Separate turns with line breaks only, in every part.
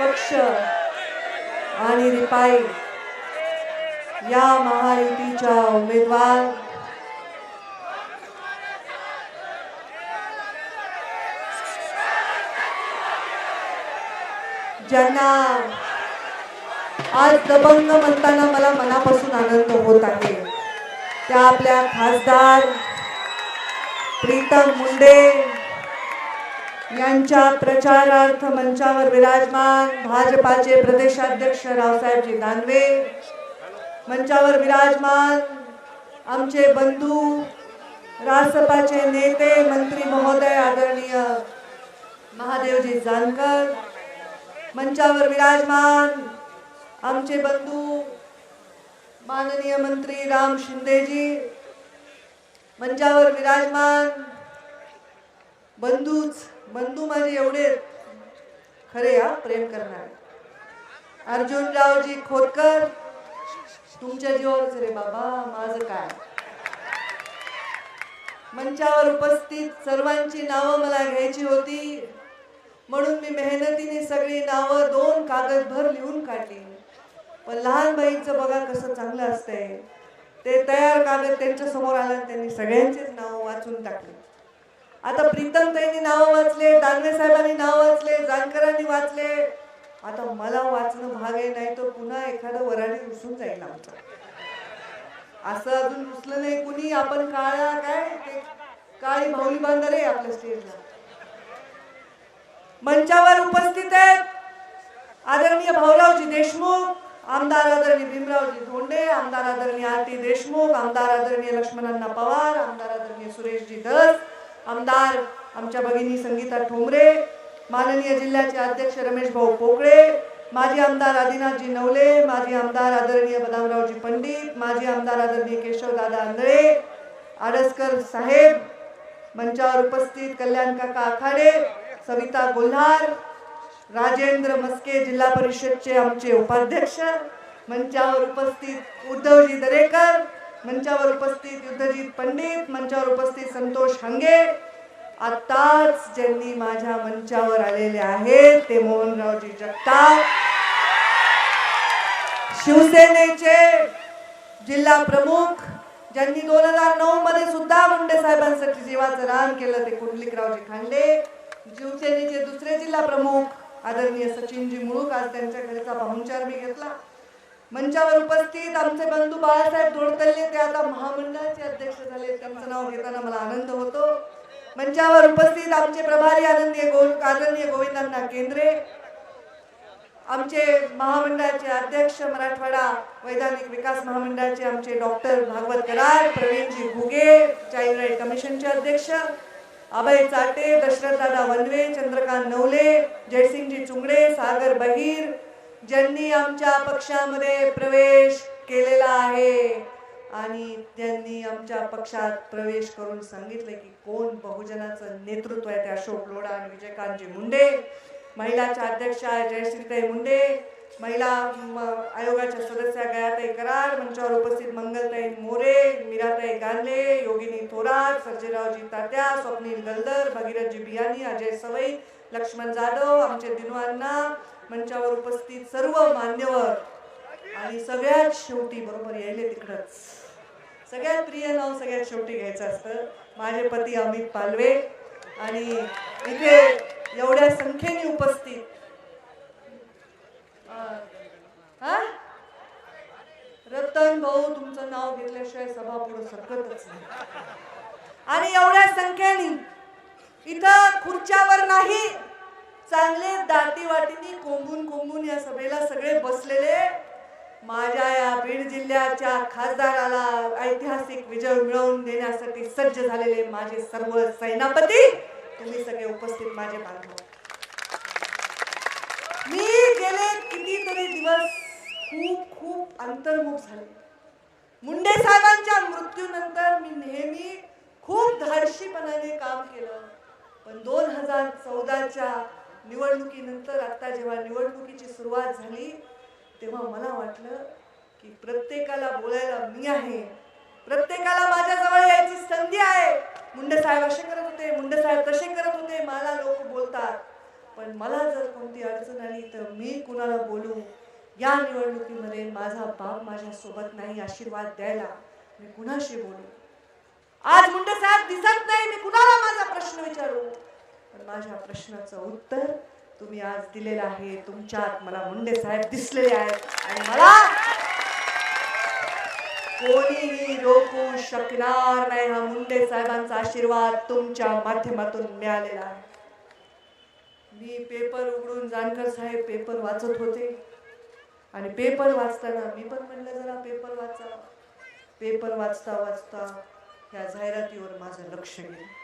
पक्ष आणि रिपाई या महायुतीच्या उमेदवार ज्यांना आज दबंग म्हणताना मला मनापासून आनंद होत आहे. त्या आपल्या खासदार प्रीतम मुंडे यांच्या प्रचारार्थ मंचावर विराजमान भाजपाचे प्रदेशाध्यक्ष रावसाहेबजी दानवे मंचावर विराजमान आमचे बंधू रासपाचे नेते मंत्री महोदय आदरणीय महादेवजी जानकर मंचावर विराजमान आमचे बंधू माननीय मंत्री राम शिंदेजी मंचावर विराजमान बंधूच बंधू माझे एवढे खरे हा प्रेम करणार. अर्जुनरावजी खोतकर तुमच्या जीवावरच रे बाबा माझं काय? मंचावर उपस्थित सर्वांची नावं मला घ्यायची होती. म्हणून मी मेहनतीने सगळी नावं दोन कागदभर लिहून काढली. पण लहान बाईंचं बघा कसं चांगलं असतंय. ते तयार कागद त्यांच्यासमोर आलं आणि त्यांनी सगळ्यांचीच नावं वाचून टाकली. आता प्रीतम ताईंनी नावं वाचले दानवे साहेबांनी नाव वाचले जानकरांनी वाचले. आता मला वाचणं भाग आहे नाही तर पुन्हा एखादं वराडी रुसून जाईल आमचं. असं अजून रुसलं नाही कुणी. आपण काळा काय? ते काळी भाऊली बांधर आहे आपल्या स्टेजला मंचावर उपस्थित आहेत आदरणीय भाऊरावजी देशमुख आमदार आदरणीय भीमरावजी धोंडे आमदार आदरणीय आरती देशमुख आमदार आदरणीय लक्ष्मणांना पवार आमदार आदरणीय सुरेशजी धस आमदार आमच्या भगिनी संगीता ठोंबरे माननीय जिल्ह्याचे अध्यक्ष रमेश भाऊ पोकळे माजी आमदार आदिनाथजी नवले माजी आमदार आदरणीय बदामरावजी पंडित माजी आमदार आदरणीय केशवदादा आंधळे आडसकर साहेब मंचावर उपस्थित कल्याण काका आखाडे सविता गोल्हार राजेंद्र मस्के जिल्हा परिषदचे आमचे उपाध्यक्ष मंचावर उपस्थित उद्धवजी दरेकर मंचावर उपस्थित युद्धजीत पंडित मंचावर उपस्थित संतोष हंगे. आताच ज्यांनी माझ्या मंचावर आलेले आहेत ते मोहनरावजी जगताप. शिवसेनेचे जिल्हा प्रमुख ज्यांनी दोन हजार नऊ मध्ये सुद्धा मुंडे साहेबांसाठी जीवाचं रान केलं ते कुंडलिकरावजी खांडे. शिवसेनेचे दुसरे जिल्हा प्रमुख आदरणीय सचिनजी मुळूक आज त्यांच्या घरीचा पाहुणचार मी घेतला. मंचावर उपस्थित आमचे बंधू बाळासाहेब धोडकल्ले ते आता महामंडळाचे अध्यक्ष झाले त्यांचं नाव घेताना मला आनंद होतो. मंचावर उपस्थित आमचे प्रभारी आनंदीय गो आदरणीय गोविंदांना केंद्रे. आमचे महामंडळाचे अध्यक्ष मराठवाडा वैधानिक विकास महामंडळाचे आमचे doctor Bhagwat Karad Pravinji Ghuge child right कमिशनचे अध्यक्ष अभय चाटे दशरथदादा वनवे चंद्रकांत नवले जयसिंगजी चुंगडे सागर बहीर ज्यांनी आमच्या पक्षामध्ये प्रवेश केलेला आहे आणि त्यांनी आमच्या पक्षात प्रवेश करून सांगितले की कोण बहुजनाचं नेतृत्व आहे ते अशोक लोढा आणि विजयकांतजी मुंडे महिलाच्या अध्यक्षा जयश्रीताई मुंडे महिला आयोगाच्या सदस्या गयाताई कराड मंचावर उपस्थित मंगलताई मोरे मीराताई गांधले योगिनी थोरात सर्जेरावजी तात्या स्वप्नील गलदर भगीरथजी बियानी अजय सवई लक्ष्मण जाधव आमचे दिनवांना मंचावर उपस्थित सर्व मान्यवर आणि सगळ्यात शेवटी बरोबर यायले तिकडंच. सगळ्यात प्रिय नाव सगळ्यात शेवटी घ्यायचं असतं. माझे पती अमित पालवे आणि इथे एवढ्या संख्येने उपस्थित. हा? रतन भाऊ तुमचं नाव घेतल्याशिवाय सभा पुढे सरकतच नाही. आणि एवढ्या संख्येने इथं खुर्च्यावर नाही चांगले दाटी वाटीनी कोंबून कोंबून या सभेला सगळे बसलेले. माझ्या या बीड जिल्ह्याच्या खासदाराला ऐतिहासिक विजय मिळवून देण्यासाठी सज्ज झालेले माझे सर्व सेनापती. तुम्ही सगळे उपस्थित माझे बांधव मी गेले कितीतरी दिवस खूप खूप अंतर्मुख झाले. मुंडे साहेबांच्या मृत्यूनंतर मी नेहमी खूप धाडशीपणाने काम केलं. पण दोन हजार चौदाच्या निवडणुकीनंतर आता जेव्हा निवडणुकीची सुरुवात झाली तेव्हा मला वाटलं की प्रत्येकाला बोलायला मी आहे. प्रत्येकाला माझ्याजवळ यायची संधी आहे. मुंडे साहेब असे करत होते मुंडे साहेब तसे करत होते मला लोक बोलतात. पण मला जर कोणती अडचण आली तर मी कुणाला बोलू? या निवडणुकीमध्ये माझा बाप माझ्या सोबत नाही आशीर्वाद द्यायला मी कुणाशी बोलू? आज मुंडे साहेब दिसत नाही मी कुणाला माझा प्रश्न विचारू? पण माझ्या प्रश्नाचं उत्तर तुम्ही आज दिलेलं आहे. तुमच्यात मला मुंडे साहेब दिसलेले आहेत. आणि मला कोणीही रोखू शकणार नाही हा मुंडे साहेबांचा आशीर्वाद तुमच्या माध्यमातून मिळालेला आहे. मी पेपर उघडून जानकर साहेब पेपर वाचत होते. आणि पेपर वाचताना मी पण म्हणलं जरा पेपर वाचा. पेपर वाचता वाचता ह्या जाहिरातीवर माझं लक्ष गेलं.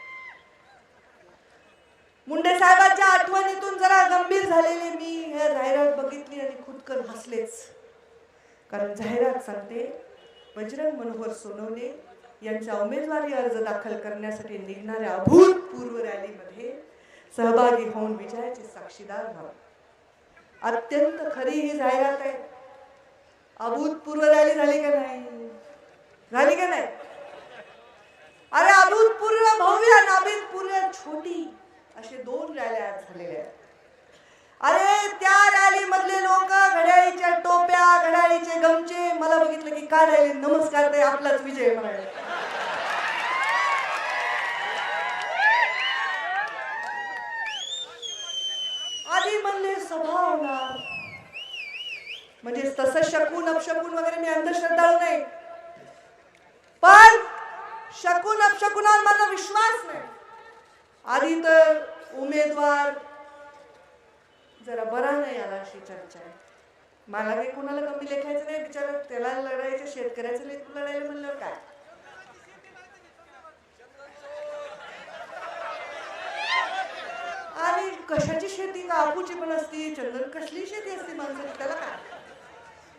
मुंडे साहेबांच्या आठवणीतून जरा गंभीर झालेले मी ह्या जाहिरात बघितली आणि खुदकन हसलेच. कारण जाहिरात सांगते बजरंग मनोहर सोनवणे यांचा उमेदवारी अर्ज दाखल करण्यासाठी निघणाऱ्या अभूतपूर्व रॅलीमध्ये सहभागी होऊन विजयाचे साक्षीदार व्हावे. अत्यंत खरी ही जाहिरात आहे. अभूतपूर्व रॅली झाली का नाही? झाली का नाही? अरे अभूतपूर्व भव्य नाभीतपूर्व छोटी. असे दोन रॅल्या झालेल्या आहेत. अरे त्या रॅली मधले लोक घड्याळीच्या टोप्या घड्याळीचे गमचे मला बघितलं की काय राहिले नमस्कार ते आपलाच विजय म्हणाले. आधी म्हणले सभा होणार. म्हणजे तसं शकून अपशकून वगैरे मी अंधश्रद्धाळू नाही. पण शकून अपशकुनावर माझा विश्वास नाही. आधी तर उमेदवार. जरा बरा नाही आला अशी चर्चा. आहे मला काही कुणाला कमी लेखायचं नाही बिचार त्याला लढायचं शेतकऱ्याचं लेख लढायला म्हणलं काय? आणि कशाची शेती? का आपूची पण असती चंदन कसली शेती असते माणसाची? त्याला काय?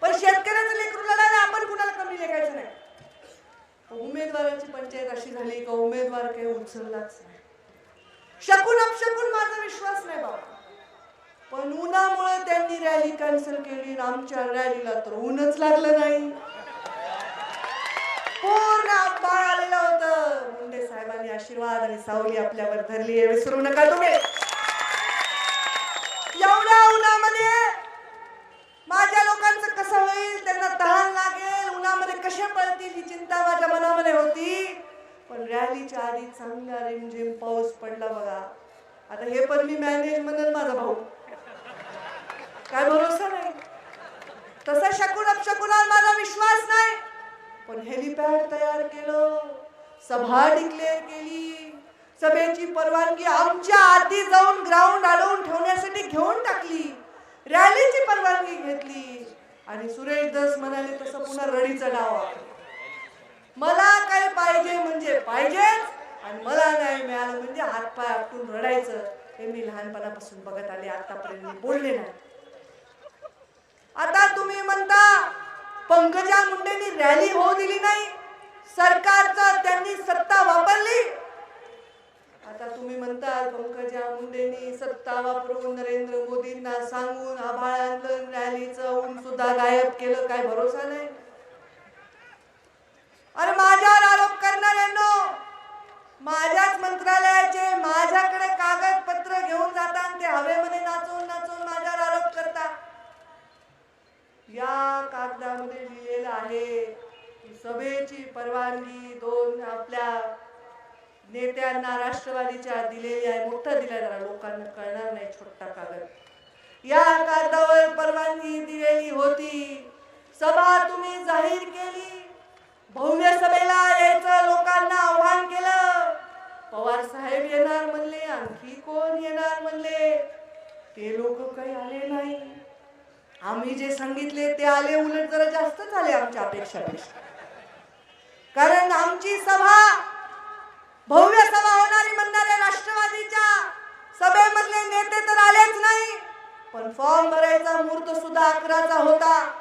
पण शेतकऱ्याचं लेकरू लढायला आपण कुणाला कमी लेखायचं नाही? उमेदवाराची पंचायत अशी झाली का उमेदवार काही उचललाच नाही? शकून अपशकून माझा विश्वास नाही बाबा. पण उन्हामुळे त्यांनी रॅली कॅन्सल केली आणि आमच्या रॅलीला तर ऊनच लागलं नाही. पूर्ण आभाळ आलेलं होतं. मुंडे साहेबांनी आशीर्वाद आणि सावली आपल्यावर धरली आहे. विसरू नका तुम्ही. एवढ्या उन्हामध्ये माझ्या लोकांचं कसं होईल? त्यांना तहान लागेल. उन्हामध्ये कसे पळतील ही चिंता माझ्या मनामध्ये होती. पण रॅलीच्या आधी चांगला रिमझिम पाऊस पडला बघा. आता हे पण मी मॅनेज म्हणेल माझा भाऊ. काय भरोसा नाही. तसा शकून अपशकुनावर माझा विश्वास नाही. पण हेलिपॅड तयार केलं. सभा डिक्लेअर केली. सभेची परवानगी आमच्या आधी जाऊन ग्राउंड अडवून ठेवण्यासाठी घेऊन टाकली. रॅलीची परवानगी घेतली. आणि सुरेश दस म्हणाले तसं पुन्हा रडीचा डाव. मला काय पाहिजे म्हणजे पाहिजेच. आणि मला नाही मिळालं म्हणजे हातपाय आपटून रडायचं. हे मी लहानपणापासून बघत आले. आतापर्यंत मी बोलले नाही. आता तुम्ही म्हणता पंकजा मुंडेंनी रॅली होऊ दिली नाही. सरकारचा त्यांनी सत्ता वापरली. आता तुम्ही म्हणता पंकजा मुंडेंनी सत्ता वापरून नरेंद्र मोदींना सांगून आभाळ रॅलीचं ऊन सुद्धा गायब केलं. काय भरोसा नाही. अरे माझ्यावर आरोप करणाऱ्यांनो माझ्याच मंत्रालयाचे माझ्याकडे कागदपत्र घेऊन जातात ते हवेमध्ये नाचून नाचून माझ्यावर आरोप करता. या कागदामध्ये लिहिलेलं आहे की सभेची परवानगी दोन आपल्या नेत्यांना राष्ट्रवादीच्या दिलेली आहे. मोठं दिलं जरा लोकांना कळणार नाही छोटा कागद. या कागदावर परवानगी दिलेली होती. सभा तुम्ही जाहीर केली. भव्य सभेला यायचं लोकांना आव्हान केलं. पवार साहेब येणार म्हणले आणखी कोण येणार म्हणले? ते लोक काही आले नाही. आम्ही जे सांगितले ते आले उलट जरा जास्त झाले आमच्या अपेक्षापेक्षा. कारण आमची सभा भव्य सभा होणारी म्हणणाऱ्या राष्ट्रवादीच्या सभेमधले नेते तर आलेच नाही पण फॉर्म भरायचा मुहूर्त सुद्धा अकराचा होता.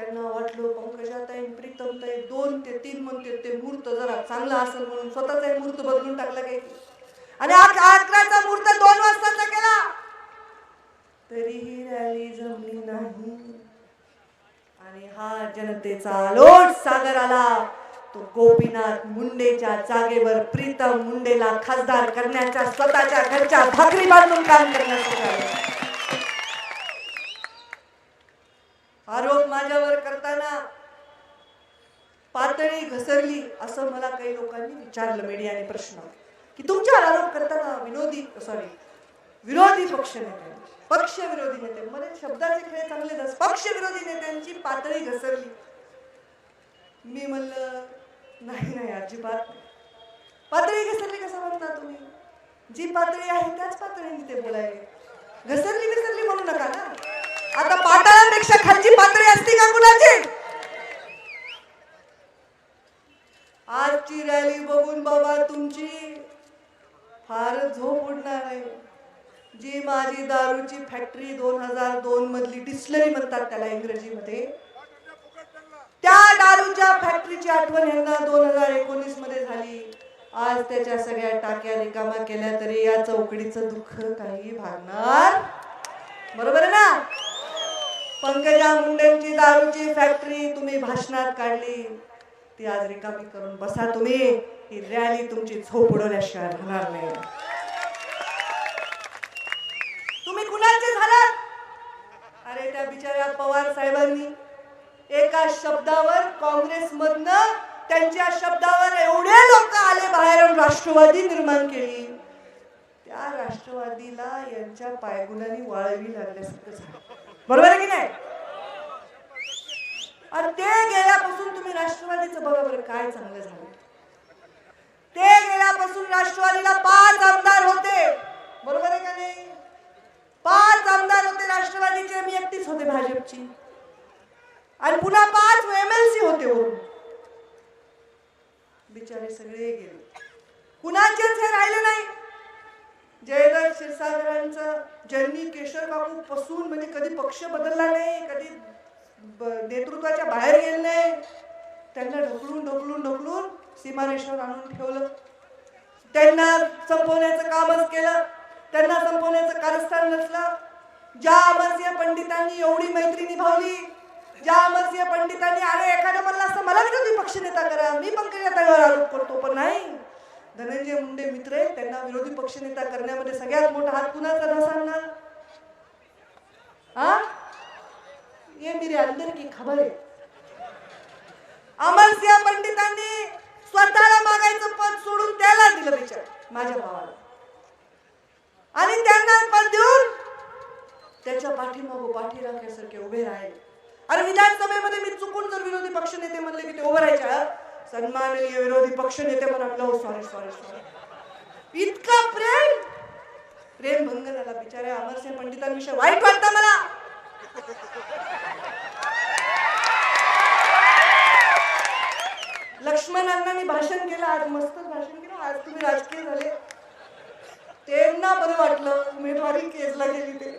त्यांना वाटलं पंकजाताई प्रीतमताई दोन ते तीन म्हणते ते मूर्त जरा चांगला असेल म्हणून स्वतःचा मूर्त बदलून टाकला काही आणि अकराचा मूर्त दोन वाजताचा केला. तरीही रॅली जमली नाही. आणि हा जनतेचा लोट सागर आला. तो गोपीनाथ मुंडेच्या जागेवर प्रीतम मुंडेला खासदार करण्याच्या स्वतःच्या घरच्या भाकरी बांधून काम करण्यासाठी आले. आरोप माझ्यावर करताना पातळी घसरली असं मला काही लोकांनी विचारलं मीडियाने प्रश्न की तुमच्यावर आरोप करताना विनोदी सॉरी विरोधी पक्ष नेते पक्ष विरोधी नेते मध्ये शब्दाचे खेळ चांगले पक्ष विरोधी नेत्यांची पातळी घसरली. मी म्हणलं नाही नाही अजिबात नाही. पातळी घसरली कसं म्हणता तुम्ही? जी पातळी आहे त्याच पातळीने ते बोलायले. घसरली घसरली म्हणू नका ना. आता पाताळापेक्षा खालची पातळी असती का कुणाची? आजची रॅली बघून बाबा तुमची फार झोप उडणार आहे. जी माझी दारूची फॅक्टरी दोन हजार दोन मधली डिस्लरी म्हणतात त्याला इंग्रजीमध्ये. त्या दारूच्या फॅक्टरीची आठवण यांना दोन हजार एकोणीसमध्ये झाली. आज त्याच्या सगळ्या टाक्या रिकामा केल्या तरी या चौकडीचं दुःख काही भागणार बरोबर आहे ना? पंकजा मुंडेंची दारूची फॅक्टरी तुम्ही भाषणात काढली. ती आज रिकामी करून बसा तुम्ही. ही रॅली तुमची झोप उडवल्याशिवाय राहणार नाही. तुम्ही कुणाचे झालात? अरे त्या बिचाऱ्या पवार साहेबांनी एका शब्दावर काँग्रेस मधनं त्यांच्या शब्दावर एवढे लोक आले बाहेर राष्ट्रवादी निर्माण केली. त्या राष्ट्रवादीला यांच्या पायगुणांनी वाळवी लागल्यासारखं झालं. बरोबर आहे की नाही? आणि ते गेल्यापासून तुम्ही राष्ट्रवादीचं बघा बरं काय चांगलं झालं. ते गेल्यापासून राष्ट्रवादीला पाच आमदार होते. बरोबर आहे का नाही? पाच आमदार होते राष्ट्रवादीचे मी एकटीच होते भाजपची. आणि पुन्हा पाच एमएलसी होते हो. बिचारे सगळे गेले. कुणाचेच हे राहिले नाही. जयदत्त क्षीरसागरांचं ज्यांनी केशर बाबू पसून म्हणजे कधी पक्ष बदलला नाही कधी नेतृत्वाच्या बाहेर गेले नाही. त्यांना ढकलून ढकलून ढकलून सीमारेषेवर आणून ठेवलं. त्यांना संपवण्याचं कामच केलं. त्यांना संपवण्याचं कारस्थान नसलं. ज्या अमरसिंह पंडितांनी एवढी मैत्री निभावली ज्या अमरसिंह पंडितांनी अरे एखादं म्हणलं असतं मला विरोधी पक्षनेता करा मी पंकजाताईवर आरोप करतो. पण नाही. धनंजय मुंडे मित्र आहेत त्यांना विरोधी पक्षनेता करण्यामध्ये सगळ्यात मोठा हात कुणाचा? धसांना. हा ये मेरे अंदर की खबर आहे अमरसिंह पंडितांनी स्वतःला मागायचं पद सोडून त्याला दिलं बिचार माझ्या भावाला. आणि त्यांना पद देऊन त्याच्या पाठीमागो पाठी राखण्यासारखे उभे राहिले. अरे विधानसभेमध्ये मी चुकून जर विरोधी पक्ष नेते म्हणले की ते उभं राहायच्या सन्माननीय विरोधी पक्ष नेते म्हणाल हो सॉरी सॉरी सॉरी इतका प्रेम प्रेम भंग झाला बिचारे अमरसिंह पंडितांविषयी वाईट वाटतं मला. लक्ष्मण भाषण केलं आज मस्तच भाषण केलं आज तुम्ही राजकीय झाले. त्यांना बरं वाटलं उमेदवारी केसला गेली ते.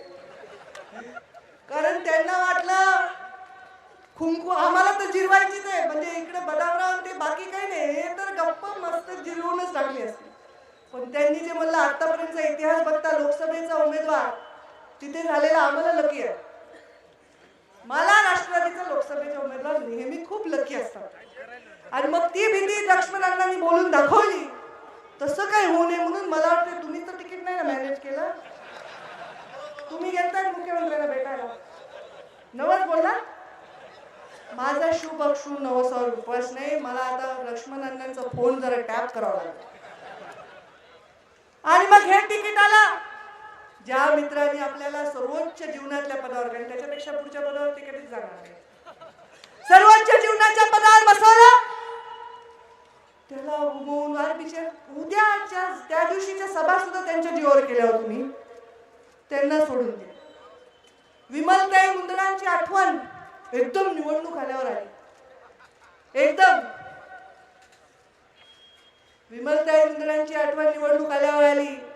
कारण त्यांना वाटलं खुंकू आम्हाला तर जिरवायचीच आहे. म्हणजे इकडे बदामराव ते बाकी काही नाही हे तर गप्प मस्त जिरवूनच टाकली असते. पण त्यांनी जे म्हणलं आतापर्यंतचा इतिहास बघता लोकसभेचा उमेदवार तिथे झालेला आम्हाला लकी आहे. मला राष्ट्रवादीचा लोकसभेच्या उमेदवार नेहमी खूप लकी असतात. आणि मग ती भीती लक्ष्मण मी बोलून दाखवली. तसं काही होऊ नये म्हणून मला वाटतं तुम्ही तर तिकीट नाही ना मॅनेज केलं. तुम्ही गेलताय मुख्यमंत्र्यांना भेटायला. नवस बोला. माझा शुभ अक्षू नवसावर उपवास नाही. मला आता लक्ष्मण अण्णांचा फोन जरा टॅप करावा लागेल. आणि मग हे तिकीट आला. ज्या मित्रांनी आपल्याला सर्वोच्च जीवनातल्या पदावर कारण त्याच्यापेक्षा पुढच्या पदावर ते कधीच जाणार नाही. सर्वोच्च जीवनाच्या पदावर बसवलं. त्याला उमवून आज बिचार उद्याच्या त्या दिवशीच्या सभा सुद्धा त्यांच्या जीवावर केल्या हो तुम्ही. त्यांना सोडून द्या. विमलताई मुंदडांची आठवण एकदम निवडणूक आल्यावर आली. एकदम. विमलताई मुंदडांची आठवण निवडणूक आल्यावर आली.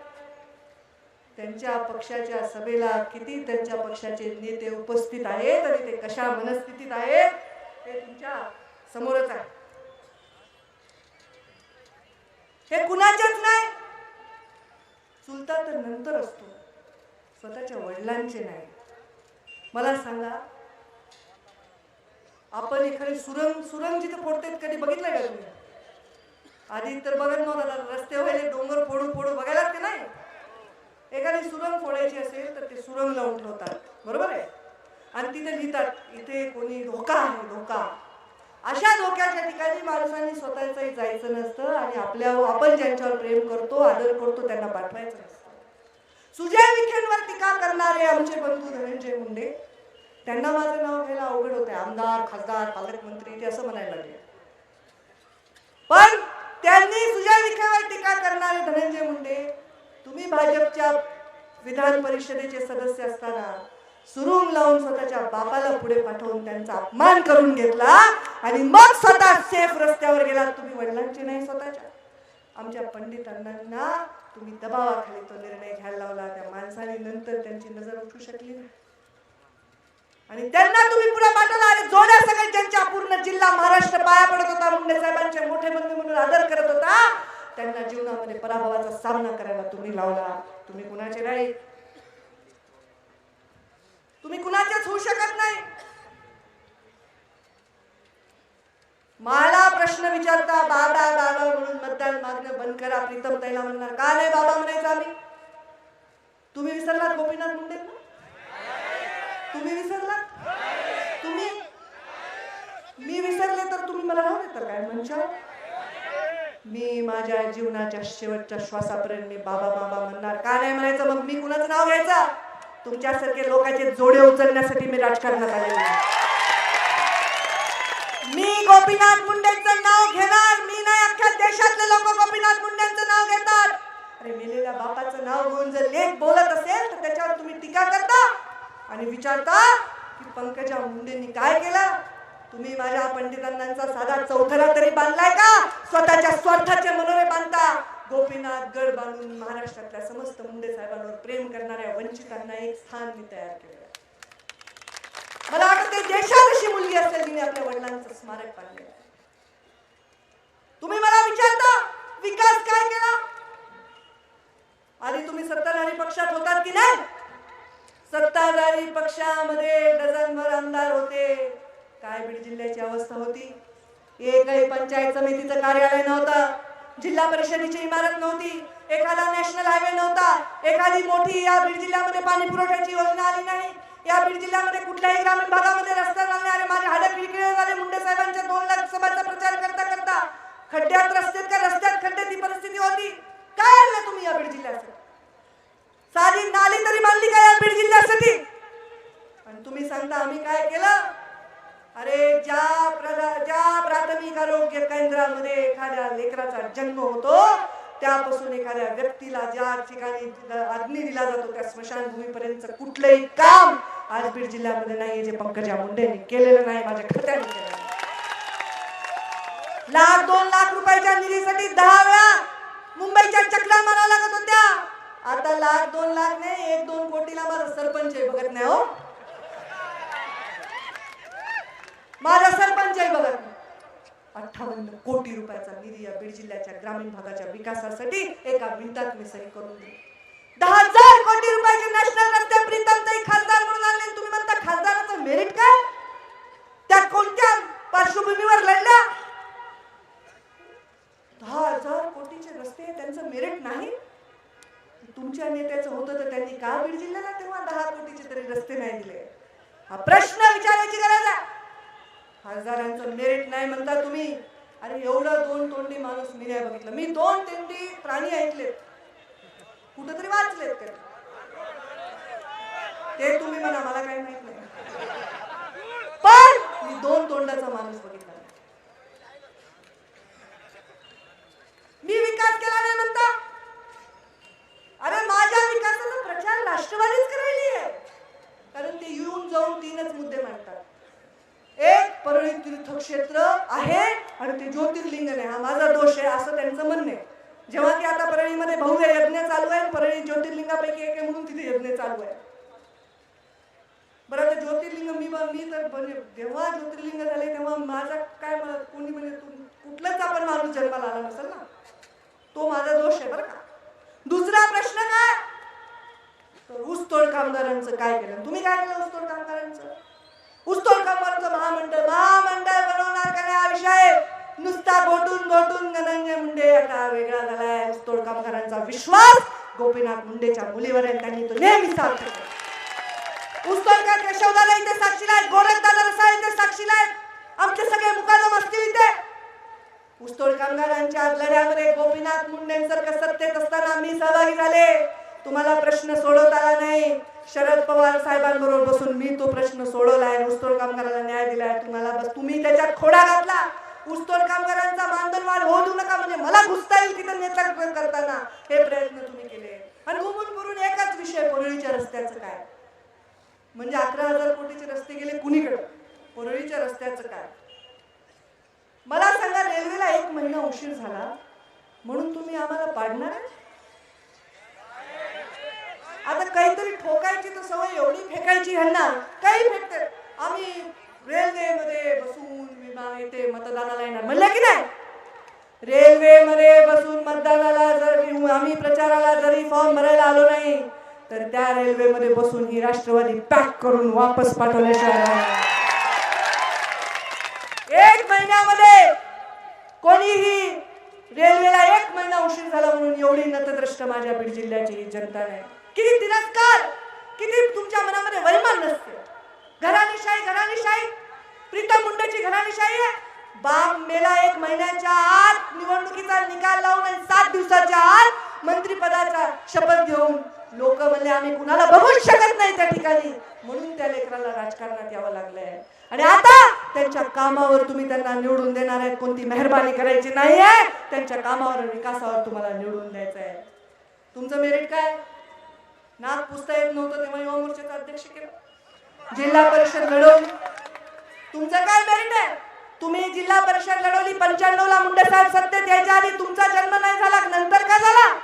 त्यांच्या पक्षाच्या सभेला किती त्यांच्या पक्षाचे नेते उपस्थित आहेत आणि ते कशा मनस्थितीत आहेत ते तुमच्या समोरच आहे. हे कुणाच्याच नाही. चुलता तर नंतर असतो. स्वतःच्या वडिलांचे नाही. मला सांगा आपण एखादी सुरंग सुरंग जिथे फोडतात कधी बघितलं का तुम्ही? आधी तर बघत नव्हता रस्त्यावर डोंगर फोडू फोडू बघायला ते नाही एखादी सुरंग फोडायची असेल तर ते सुरंग लावून ठेवतात. बरोबर आहे? आणि तिथे लिहितात इथे कोणी धोका आहे धोका. अशा धोक्याच्या ठिकाणी माणसांनी स्वतःचंही जायचं नसतं आणि आपल्या आपण ज्यांच्यावर प्रेम करतो आदर करतो त्यांना पाठवायचं नसतं. सुजय विखेंवर टीका करणारे आमचे बंधू धनंजय मुंडे त्यांना माझं नाव घ्यायला अवघड होते आमदार खासदार पालकमंत्री ते असं म्हणायला लागले. पण त्यांनी सुजय विखेवर टीका करणारे धनंजय मुंडे तुम्ही भाजपच्या विधान परिषदेचे सदस्य असताना सुरुंग लावून स्वतःच्या बापाला पुढे पाठवून त्यांचा अपमान करून घेतला आणि मग स्वतः सेफ रस्त्यावर गेला. तुम्ही वडिलांचे नाही स्वतःच्या. आमच्या पंडितांना तुम्ही दबावाखाली तो निर्णय घ्यायला लावला. त्या माणसाने नंतर त्यांची नजर उठू शकली नाही. आणि त्यांना तुम्ही पुढे पाठवला आणि जोड्या सगळ्या ज्यांच्या पूर्ण जिल्हा महाराष्ट्र पाया पडत होता मुंडे साहेबांचे मोठे बंधू म्हणून आदर करत होता त्यांना जीवनामध्ये पराभवाचा सामना करायला तुम्ही लावला. तुम्ही कुणाचे नाही. तुम्ही कुणाचेच होऊ शकत नाही. मला प्रश्न विचारता बाबा बाबा म्हणून मतदान मागणं बंद करा. प्रीतम ताईला म्हणणार का नाही बाबा म्हणायचं आम्ही. तुम्ही विसरलात गोपीनाथ मुंडे तुम्ही विसरलात? तुम्ही? मी विसरले तर तुम्ही मला राहू देता काय? म्हणजे मी माझ्या जीवनाच्या शेवटच्या श्वासापर्यंत मी बाबा बाबा म्हणणार का नाही म्हणायचं? मग मी कुणाचं नाव घ्यायचं? तुमच्यासारखे लोकांचे जोडे उचलण्यासाठी मी राजकारणात आले मी गोपीनाथ मुंडेंचं नाव घेणार. मी नाही अख्ख्या देशातले लोक गोपीनाथ मुंडेंचं नाव घेतात. अरे मेलेल्या बापाचं नाव घेऊन जर लेख बोलत असेल तर त्याच्यावर तुम्ही टीका करता आणि विचारता की पंकजा मुंडेंनी काय केलं? तुम्ही माझ्या पंडितांचा साधा चौथरा तरी बांधलाय का? स्वतःच्या स्वार्थाचे मनोरे बांधता. गोपीनाथ गड बांधून महाराष्ट्रातल्या समस्त मुंडे साहेबांवर प्रेम करणाऱ्या वंचितांना एक स्थान मी तयार केलं मला वाटतं देशात अशी मुलगी असेल तिने आपल्या वडिलांचं स्मारक पाडलेलं तुम्ही मला विचारता विकास काय केला? आधी तुम्ही सत्ताधारी पक्षात होतात की नाही? सत्ताधारी पक्षामध्ये डझनभर आमदार होते. काय बीड जिल्ह्याची अवस्था होती? एकही पंचायत समितीचं कार्यालय नव्हतं. जिल्हा परिषदेची इमारत नव्हती. एखादा नॅशनल हायवे नव्हता. एखादी मोठी या बीड जिल्ह्यामध्ये पाणी पुरवठ्याची योजना आली नाही. या बीड जिल्ह्यामध्ये कुठल्याही ग्रामीण भागामध्ये रस्ता झाले अरे माझे हाडं किरकिरे झाले मुंडे साहेबांच्या दोन लाख सभाचा प्रचार करता करता खड्ड्यात रस्त्यात का रस्त्यात खड्ड्यात ही परिस्थिती होती? काय आणलं तुम्ही या बीड जिल्ह्यासाठी? साधी नाली तरी बांधली का या बीड जिल्ह्यासाठी? आणि तुम्ही सांगता आम्ही काय केलं? ज्या ज्या प्राथमिक आरोग्य केंद्रामध्ये एखाद्या लेकराचा जन्म होतो त्यापासून एखाद्या व्यक्तीला ज्या ठिकाणी अग्नी दिला जातो त्या स्मशानभूमीपर्यंत कुठलंही काम आज बीड जिल्ह्यामध्ये नाहीये जे पंकजा मुंडेने केलेलं नाही माझ्या खात्याने केलं नाही. लाख दोन लाख रुपयाच्या निधीसाठी दहा वेळा मुंबईच्या चकला मारावं लागत होत्या आता लाख दोन लाख नाही एक दोन कोटीला माझा सरपंच बघत नाही हो माझा सरपंच आहे बघत अठ्ठावन्न कोटी रुपयाचा निधी या बीड जिल्ह्याच्या ग्रामीण भागाच्या विकासासाठी एका मिनिटात मी सही करून दिली दहा हजार कोटी रुपयाचे नॅशनल रस्ते प्रीतमताई खासदार म्हणून आणले तुम्ही म्हणता खासदाराचं मेरिट काय? त्या कोणत्या पार्श्वभूमीवर लढल्या दहा हजार कोटीचे रस्ते त्यांचं मेरिट नाही. तुमच्या नेत्याचं होतं तर त्यांनी का बीड जिल्ह्याला तेव्हा दहा कोटीचे तरी रस्ते नाही दिले? हा प्रश्न विचारायची गरज आहे. खासदारांचं मेरिट नाही म्हणता तुम्ही. अरे एवढं दोन तोंडी माणूस मी नाही बघितलं. मी दोन तेंडी प्राणी ऐकलेत. कुठंतरी वाचलेत ते. ते तुम्ही म्हणा मला काही माहीत नाही. पण मी दोन तोंडाचा माणूस बघितला. मी विकास केला नाही म्हणता. अरे माझ्या विकासाचा प्रचार राष्ट्रवादीच करायली आहे. कारण ते येऊन जाऊन तीनच मुद्दे मांडतात. एक परळी तीर्थक्षेत्र आहे आणि ते ज्योतिर्लिंग नाही हा माझा दोष आहे असं त्यांचं म्हणणं आहे. जेव्हा की आता परळीमध्ये भव्य यज्ञ चालू आहे परळी ज्योतिर्लिंगापैकी एक आहे म्हणून तिथे यज्ञ चालू आहे. बरं आता ज्योतिर्लिंग मी मी तर जेव्हा ज्योतिर्लिंग झाले तेव्हा माझा काय कोणी म्हणजे तू- कुठलाच आपण माणूस जन्माला आला नसेल ना? तो माझा दोष आहे बरं का. दुसरा प्रश्न काय? तर ऊसतोड कामगारांचं काय केलं? तुम्ही काय केलं ऊसतोड कामगारांचं? ऊसतोड कामांचं महामंडळ महामंडळ बनवणार का नाही शाळेब नुसता घोटून घोटून धनंजय मुंडे आता वेगळा झालाय ऊसतोड कामगारांचा विश्वास गोपीनाथ मुंडेच्या मुलीवर आहे त्यांनी तो नेहमी साथ ऊसतोडकर केशवदादा इथे साक्षीला आहेत गोरखदादा रसाळ इथे साक्षीला आहेत आमचे सगळे मुकादम असतील इथे. ऊसतोड कामगारांच्या लढ्यामध्ये गोपीनाथ मुंडेंसारखं सत्तेत असताना मी सहभागी झाले. तुम्हाला प्रश्न सोडवता आला नाही. शरद पवार साहेबांबरोबर बसून मी तो प्रश्न सोडवलाय ऊसतोड कामगाराला न्याय दिलाय तुम्हाला बस तुम्ही त्याच्यात खोडा घातला. ऊसतोड कामगारांचा मानधनवाढ होऊ देऊ नका म्हणजे मला घुसता येईल तिथं नेतृत्व करताना. हे प्रयत्न तुम्ही केले. आणि घुमून फिरून एकच विषय परळीच्या रस्त्याचं काय? म्हणजे अकरा हजार कोटीचे रस्ते गेले कुणीकडे? परळीच्या रस्त्याचं काय? मला सांगा रेल्वेला एक महिना उशीर झाला. म्हणून तुम्ही आम्हाला पाडणार आहे? आता काहीतरी ठोकायची तर सवय एवढी फेकायची ह्यांना काही फेकते आम्ही रेल्वेमध्ये बसून विमा येते मतदानाला येणार. म्हणलं की नाही? रेल्वेमध्ये बसून मतदानाला जर आम्ही प्रचाराला जरी फॉर्म भरायला आलो नाही तर त्या रेल्वेमध्ये बसून ही राष्ट्रवादी पॅक करून वापस पाठवल्याशिवाय एक महिन्यामध्ये कोणीही रेल्वेला एक महिना उशीर झाला म्हणून एवढी नतद्रष्ट माझ्या बीड जिल्ह्याची जनता नाही किती तिरस्कार किती तुमच्या मनामध्ये वैमान नसते. घराणीशाही घराणीशाही प्रीतम मुंडेची घराणीशाही आहे. बाप मेला एक महिन्याच्या आत निवडणुकीचा निकाल लावून आणि सात दिवसाच्या आत मंत्रिपदाचा शपथ घेऊन लोक म्हणले आम्ही कुणाला बघूच शकत नाही त्या ठिकाणी. म्हणून त्या लेकराला राजकारणात यावं लागलंय. आणि आता त्यांच्या कामावर तुम्ही त्यांना निवडून देणार आहेत. कोणती मेहरबानी करायची नाहीये. त्यांच्या कामावर विकासावर तुम्हाला निवडून द्यायचं आहे तुमचं मेरिट काय? नाक पुसता येत नव्हतं तेव्हा युवा मोर्चाचा अध्यक्ष केलं. जिल्हा परिषद लढवली. तुमचं काय मेरिट आहे? तुम्ही जिल्हा परिषद लढवली पंच्याण्णव ला मुंडे साहेब सत्तेत यायच्या आधी तुमचा जन्म नाही झाला नंतर का झाला?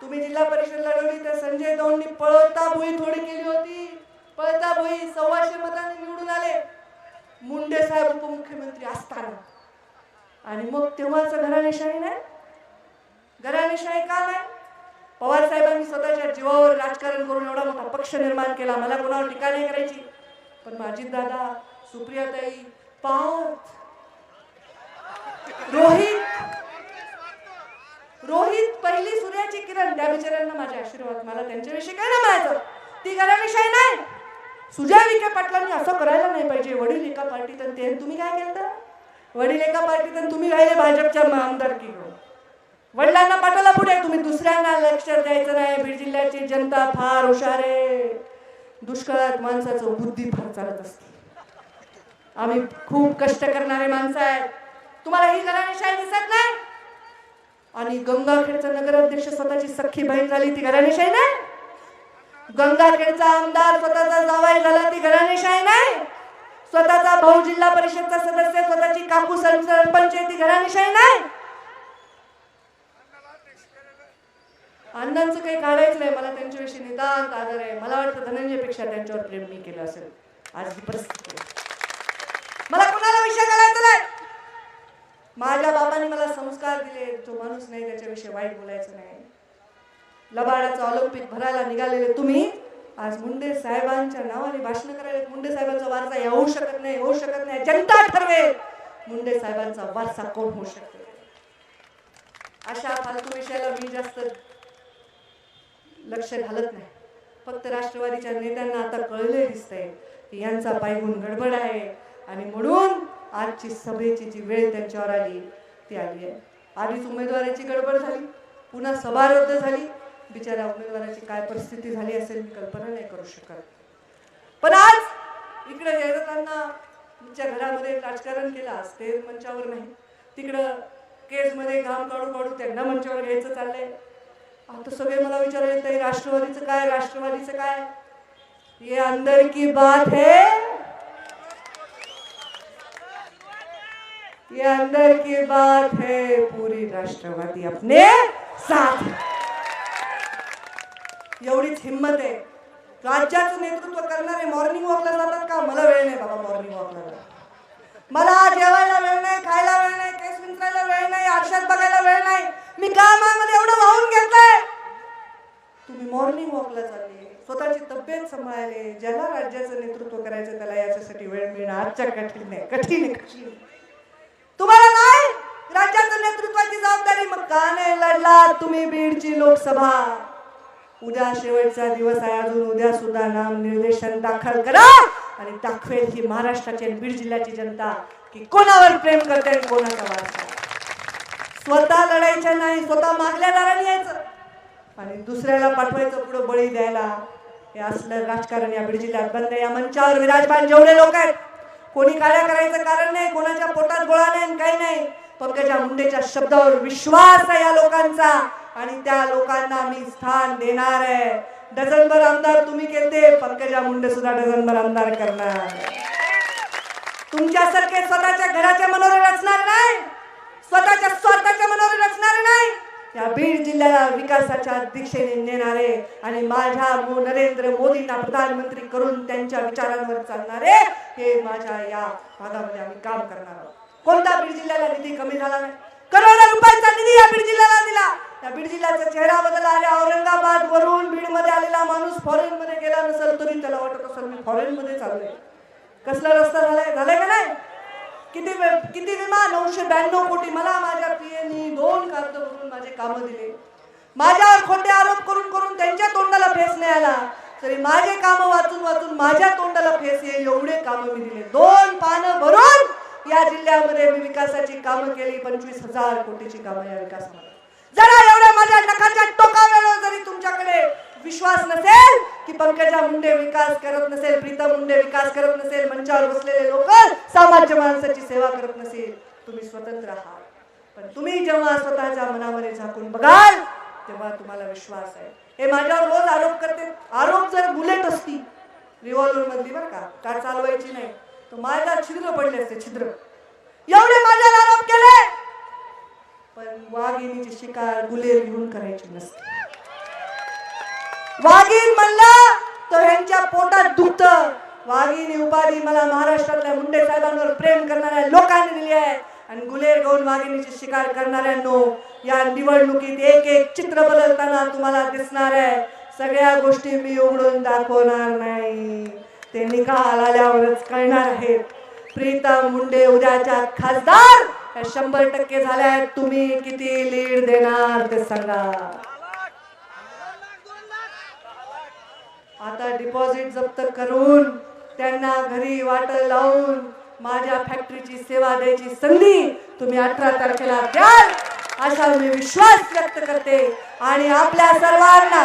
तुम्ही जिल्हा परिषद लढवली तर संजय दौंडनी पळता भुई थोडी केली होती. पळता भुई सव्वाशे मतांनी निवडून आले. मुंडे साहेब उपमुख्यमंत्री असताना. आणि मग तेव्हाच घराणेशाही नाही? घराणेशाही का नाही? पवार साहेबांनी स्वतःच्या जीवावर राजकारण करून एवढा मोठा पक्ष निर्माण केला. मला कोणावर टीका नाही करायची. पण माझी दादा सुप्रियाताई पार्थ रोहित रोहित पहिली सूर्याची किरण त्या बिचाऱ्यांना माझे आशीर्वाद. मला त्यांच्याविषयी काय ना म्हणायचं. ती विषय नाही. सुजय विखे पाटलांनी असं करायला नाही पाहिजे. वडील एका पार्टीत आणि ते तुम्ही काय केलं वडील एका पार्टीत आणि तुम्ही राहिले भाजपच्या आमदारकीकडून. वडिलांना पाठवला पुढे. तुम्ही दुसऱ्यांना लक्ष द्यायचं नाही. बीड जिल्ह्याची जनता फार हुशार आहे. दुष्काळात माणसाचं बुद्धी फार चालत असते. आम्ही खूप कष्ट करणारे माणसं आहेत. तुम्हाला ही घराणेशाही दिसत नाही? आणि गंगाखेडचा नगराध्यक्ष स्वतःची सख्खी बहीण झाली ती घराणेशाही नाही? गंगाखेडचा आमदार स्वतःचा जावाई झाला ती घराणेशाही नाही? स्वतःचा भाऊ जिल्हा परिषदचा सदस्य स्वतःची काकू सरपंच ती घराणेशाही नाही? अण्णांचं काही काढायचं नाही. मला त्यांच्याविषयी नितांत आदर आहे. मला वाटतं धनंजयपेक्षा त्यांच्यावर प्रेम मी केलं असेल. आज ही परिस्थिती मला कोणाला विषय काढायचा नाही? माझ्या बाबांनी मला संस्कार दिले. जो माणूस नाही त्याच्याविषयी वाईट बोलायचं नाही. लबाडाचं ऑलिम्पिक भरायला निघालेले तुम्ही आज मुंडे साहेबांच्या नावाने भाषण करायला मुंडे साहेबांचा वारसा येऊ शकत नाही होऊ शकत नाही. जनता ठरवेल. मुंडे साहेबांचा वारसा कोण होऊ शकतो? अशा फालतू विषयाला मी जास्त लक्ष घालत नाही. फक्त राष्ट्रवादीच्या नेत्यांना आता कळले दिसतंय की यांचा पायगुण गडबड आहे. आणि म्हणून आजची सभेची जी वेळ त्यांच्यावर आली ती आली आहे. आधीच उमेदवाराची गडबड झाली पुन्हा सभा रद्द झाली. बिचाऱ्या उमेदवाराची काय परिस्थिती झाली असेल मी कल्पना नाही करू शकत. पण आज इकडे जयदत्तांना तुमच्या घरामध्ये राजकारण केलं आज ते मंचावर नाही. तिकडं केसमध्ये घाम काढू काढू त्यांना मंचावर घ्यायचं चाललंय. आता सगळे मला विचारायला ताई राष्ट्रवादीचं काय राष्ट्रवादीचं काय? ये अंदर की बात है? ये अंदर की बात है पूरी राष्ट्रवादी अपने साथ एवढीच हिंमत आहे. राज्याचं नेतृत्व करणारे मॉर्निंग वॉकला जातात का? मला वेळ नाही बाबा मॉर्निंग वॉकला मला जेवायला वेळ नाही खायला वेळ नाही केस विंचरायला वेळ नाही आरशात बघायला वेळ नाही. मी कामामध्ये एवढं वाहून घेतलंय. तुम्ही मॉर्निंग वॉकला चालले. स्वतःची तब्येत सांभाळले ज्याला राज्याचं नेतृत्व करायचं त्याला याच्यासाठी वेळ मिळणं आजच्या कठीण आहे. कठीण आहे कठीण तुम्हाला नाही? राज्याचं नेतृत्वाची जबाबदारी मग का नाही लढला? तुम्ही बीडची लोकसभा. उद्या शेवटचा दिवस आहे अजून. उद्या सुद्धा नाम निर्देशन दाखल करा. आणि दाखवेल ही महाराष्ट्राची आणि बीड जिल्ह्याची जनता की कोणावर प्रेम करते आणि कोणाचा वारसा. स्वतः लढायच्या नाही स्वतः मागल्या दाराने यायचं. आणि दुसऱ्याला पाठवायचं पुढे बळी द्यायला. हे असलं राजकारण या बीड जिल्ह्यात बंद या मंचावर विराजमान जेवढे लोक आहेत कोणी काळ्या करायचं कारण नाही कोणाच्या पोटात गोळा नाही काही नाही पंकजा मुंडेच्या शब्दावर विश्वास आहे या लोकांचा. आणि त्या लोकांना मी स्थान देणार आहे. डझनभर आमदार तुम्ही केले पंकजा मुंडे सुद्धा डझनभर आमदार करणार. तुमच्यासारखे स्वतःच्या घराच्या मनोरे रचणार नाही. स्वतःच्या स्वतःच्या मनावर रचणार नाही. या बीड जिल्ह्याला विकासाच्या दिशेने नेणारे आणि माझ्या नरेंद्र मोदींना प्रधानमंत्री करून त्यांच्या विचारांवर चालणारे हे माझ्या या भागामध्ये आम्ही काम करणार आहोत. कोणता बीड जिल्ह्याला निधी कमी झाला नाही? करोडो रुपयांचा निधी या बीड जिल्ह्याला दिला. या बीड जिल्ह्याचा चेहरा बदलला आणि औरंगाबाद वरून बीडमध्ये आलेला माणूस फॉरेन मध्ये गेला नसेल तरी त्याला वाटत असेल मी फॉरेन मध्ये चाललोय. कसला रस्ता झालाय? झालाय का नाही? किती किती विमा? नऊशे ब्याण्णव कोटी. मला माझ्या पीएनी दोन कागद भरून माझे कामं दिले. माझ्यावर खोटे आरोप करून करून त्यांच्या तोंडाला फेस नाही आला. तरी माझे कामं वाचून वाचून माझ्या तोंडाला फेस येईल एवढे कामं मी दिले. दोन पानं भरून या जिल्ह्यामध्ये मी विकासाची कामं केली. पंचवीस हजार कोटीची कामं या विकासामध्ये. जरा एवढ्या माझ्या नखाच्या टोकावेळेवर जरी तुमच्याकडे विश्वास नसेल की पंकजा मुंडे विकास करत नसेल प्रीतम मुंडे विकास करत नसेल मंचावर बसलेले लोक सामान्य माणसाची सेवा करत नसेल तुम्ही स्वतंत्र आहात. पण तुम्ही जेव्हा स्वतःच्या मनामध्ये झाकून बघाल तेव्हा तुम्हाला विश्वास आहे. हे माझ्यावर रोज आरोप करते. आरोप जर बुलेट असती रिव्हॉल्वर मधली बरं का कार चालवायची नाही तर माझ्या छिद्र पडले असते छिद्र. एवढे माझ्यावर आरोप केले. पण वाघिणीची शिकार गुलेर घेऊन करायची नसते. वाघीण म्हणलं तर ह्यांच्या पोटात दुखत. वाघिणी उपाधी मला महाराष्ट्रातल्या मुंडे साहेबांवर प्रेम करणाऱ्या लोकांनी दिली आहे. आणि गुलेर गौन वाघिणीची शिकार करणाऱ्यांनो या निवडणुकीत एक एक चित्र बदलताना तुम्हाला दिसणार आहे. सगळ्या गोष्टी मी उघडून दाखवणार नाही. ते निकाल आल्यावरच कळणार आहेत. प्रीतम मुंडे उद्याच्या खासदार शंभर टक्के झाल्या आहेत तुम्ही किती लीड देणार ते सांगा. आता डिपॉझिट जप्त करून त्यांना घरी वाट लावून माझ्या फॅक्टरीची सेवा द्यायची संधी तुम्ही अठरा तारखेला द्याल असा मी विश्वास व्यक्त करते. आणि आपल्या सर्वांना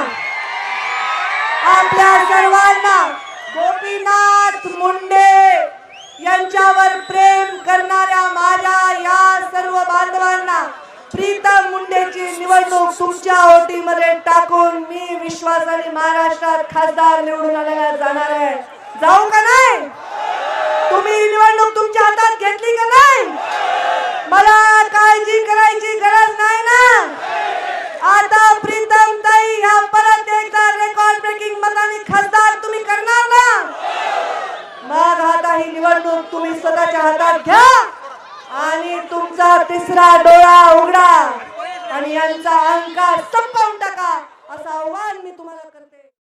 आपल्या सर्वांना गोपीनाथ मुंडे यांच्यावर प्रेम करणाऱ्या माझ्या या सर्व बांधवांना प्रीतम मुंडेची निवडणूक तुमच्या ओटीमध्ये टाकून मी विश्वासाने महाराष्ट्रात खासदार निवडून आलेला जाणार आहे. जाऊ का नाही? तुम्ही निवडणूक तुमच्या हातात घेतली का नाही? मला काळजी करायची गरज नाही ना? आता प्रीतम ताई ह्या परत एकदा रेकॉर्ड ब्रेकिंग मताने खासदार तुम्ही करणार ना? मग आता ही निवडणूक तुम्ही स्वतःच्या हातात घ्या. आणि तुमचा तिसरा डोळा उघडा आणि यांचा अहंकार संपवून टाका. असं आव्हान मी तुम्हाला करते.